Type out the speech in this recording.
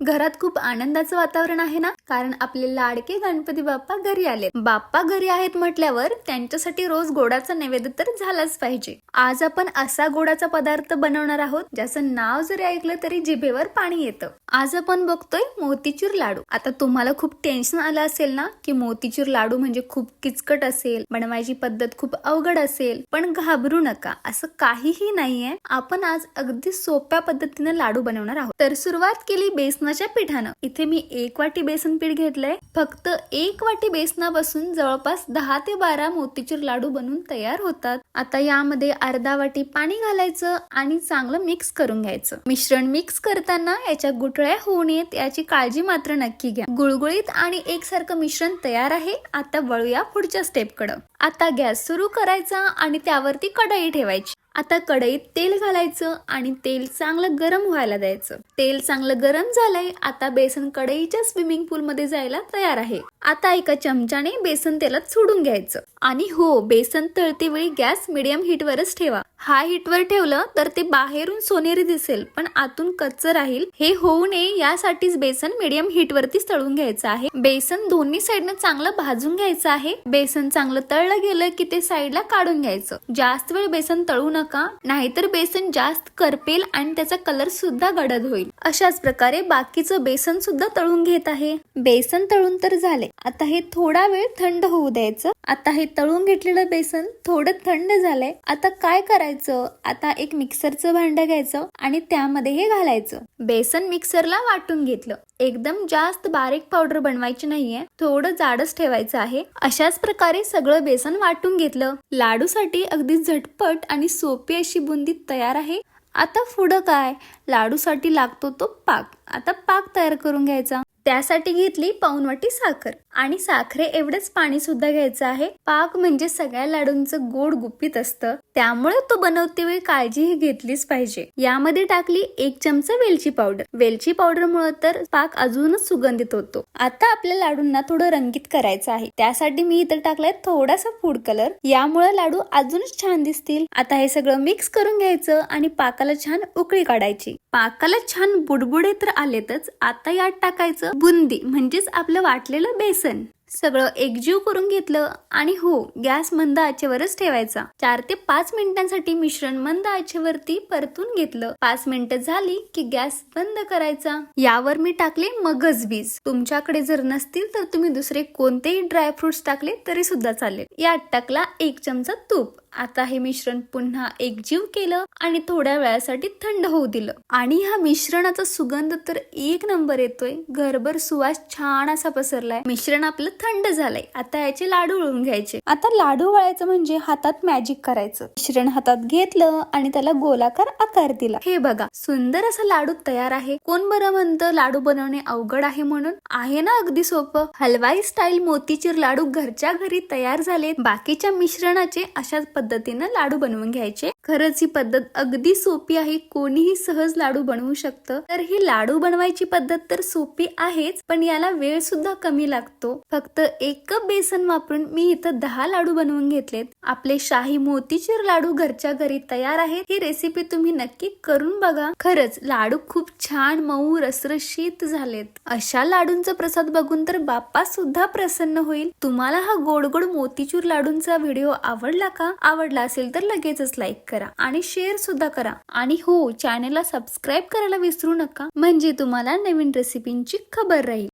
घरात खूप आनंदाचं वातावरण आहे ना? कारण आपले लाडके गणपती बाप्पा घरी आले. बाप्पा घरी आहेत म्हटल्यावर त्यांच्यासाठी रोज गोडाचा नैवेद्य तर झालाच पाहिजे. आज आपण असा गोडाचा पदार्थ बनवणार आहोत ज्याचं नाव जरी ऐकलं तरी जिभेवर पाणी येतं. आज आपण बघतोय मोतीचूर लाडू. आता तुम्हाला खूप टेन्शन आलं असेल ना की मोतीचूर लाडू म्हणजे खूप किचकट असेल बनवायची पद्धत खूप अवघड असेल पण घाबरू नका. असं काहीही नाहीये. आपण आज अगदी सोप्या पद्धतीने लाडू बनवणार आहोत. तर सुरुवात केली बेसनाच्या पिठानं. इथे मी एक वाटी बेसन पीठ घेतलंय. फक्त एक वाटी बेसनापासून जवळपास दहा ते बारा मोतीचूर लाडू बनवून तयार होतात. आता यामध्ये अर्धा वाटी पाणी घालायचं आणि चांगलं मिक्स करून घ्यायचं. मिश्रण मिक्स करताना याच्या गुठळ्या होऊ नयेत याची काळजी मात्र नक्की घ्या. गुळगुळीत आणि एकसारखं मिश्रण तयार आहे. आता वळूया पुढच्या स्टेप कडं. आता गॅस सुरू करायचा आणि त्यावरती कढई ठेवायची. आता कढईत तेल घालायचं आणि तेल चांगलं गरम व्हायला द्यायचं. तेल चांगलं गरम झालंय आता बेसन कढईच्या स्विमिंग पूल मध्ये जायला तयार आहे. आता एका चमच्याने बेसन तेलात सोडून घ्यायचं. आणि हो बेसन तळतेवेळी गॅस मिडियम हीट वरच ठेवा. हाय हीट वर ठेवलं तर ते बाहेरून सोनेरी दिसेल पण आतून कच्च राहील. हे होऊ नये यासाठीच बेसन मिडियम हीट वरतीच तळून घ्यायचं आहे. बेसन दोन्ही साईडनं चांगलं भाजून घ्यायचं आहे. बेसन चांगलं तळलं गेलं की ते साईडला काढून घ्यायचं. जास्त वेळ बेसन तळू नका नाहीतर बेसन जास्त करपेल आणि त्याचा कलर सुद्धा गडद होईल. अशाच प्रकारे बाकीचं बेसन सुद्धा तळून घेत आहे. बेसन तळून तर झाले. आता हे थोडा वेळ थंड होऊ द्यायचं. आता हे तळून घेतलेलं बेसन थोडं थंड झालंय. आता काय करायचं? आता एक मिक्सरचं भांड घ्यायचं आणि त्यामध्ये हे घालायचं. बेसन मिक्सरला वाटून घेतलं. एकदम जास्त बारीक पावडर बनवायची नाहीये. थोडं जाडच ठेवायचं आहे. अशाच प्रकारे सगळं बेसन वाटून घेतलं. लाडूसाठी अगदी झटपट आणि सोपी अशी बुंदी तयार आहे. आता पुढं काय? लाडूसाठी लागतो तो पाक. आता पाक तयार करून घ्यायचा. त्यासाठी घेतली पाऊनवाटी साखर. आणि साखरे एवढंच पाणी सुद्धा घ्यायचं आहे. पाक म्हणजे सगळ्या लाडूंचं गोड गुपित असतं. त्यामुळे तो बनवते वेळी काळजीही घेतलीच पाहिजे. यामध्ये टाकली एक चमचा वेलची पावडर. वेलची पावडर मुळे तर पाक अजूनच सुगंधित होतो. आता आपल्या लाडूंना थोडं रंगीत करायचं आहे. त्यासाठी मी इथं टाकलाय थोडासा फूड कलर यामुळे लाडू अजूनच छान दिसतील. आता हे सगळं मिक्स करून घ्यायचं आणि पाकाला छान उकळी काढायची. पाकाला छान बुडबुडे तर आलेतच. आता यात टाकायचं बुंदी म्हणजेच आपलं वाटलेलं बेसन. सगळं एकजीव करून घेतलं आणि हो गॅस मंद आचेवरच ठेवायचा. चार ते पाच मिनिटांसाठी मिश्रण मंद आचेवरती परतून घेतलं. पाच मिनिटं झाली की गॅस बंद करायचा. यावर मी टाकले मगज बीज. तुमच्याकडे जर नसतील तर तुम्ही दुसरे कोणतेही ड्रायफ्रुट्स टाकले तरी सुद्धा चालेल. यात टाकला एक चमचा तूप. आता हे मिश्रण पुन्हा एकजीव केलं आणि थोड्या वेळासाठी थंड होऊ दिलं. आणि ह्या मिश्रणाचा सुगंध तर एक नंबर येतोय. घरभर सुवास छान असा पसरलाय. मिश्रण आपलं थंड झालंय. आता याचे लाडू वळून घ्यायचे. आता लाडू वळायचं म्हणजे हातात मॅजिक करायचं. मिश्रण हातात घेतलं आणि त्याला गोलाकार आकार दिला. हे बघा सुंदर असा लाडू तयार आहे. कोण बरं म्हणतं लाडू बनवणे अवघड आहे म्हणून? आहे ना अगदी सोपं. हलवाई स्टाईल मोतीचूर लाडू घरच्या घरी तयार झाले बाकीच्या मिश्रणाचे अशाच पद्धतीनं लाडू बनवून घ्यायचे. खरंच ही पद्धत अगदी सोपी आहे. कोणीही सहज लाडू बनवू शकतं. तर ही लाडू बनवायची पद्धत तर सोपी आहेच पण याला वेळ सुद्धा कमी लागतो. फक्त एक कप बेसन वापरून मी इथं दहा लाडू बनवून घेतलेत. आपले शाही मोतीचूर लाडू घरच्या घरी तयार आहेत. ही रेसिपी तुम्ही नक्की करून बघा. खरंच लाडू खूप छान मऊ रसरशीत झालेत. अशा लाडूंचा प्रसाद बघून तर बाप्पा सुद्धा प्रसन्न होईल. तुम्हाला हा गोड गोड मोतीचूर लाडूंचा व्हिडिओ आवडला का? आवडला असेल तर लगेचच लाईक करा आणि शेअर सुद्धा करा. आणि हो चॅनेलला सबस्क्राईब करायला विसरू नका. म्हणजे तुम्हाला नवीन रेसिपींची खबर राहील.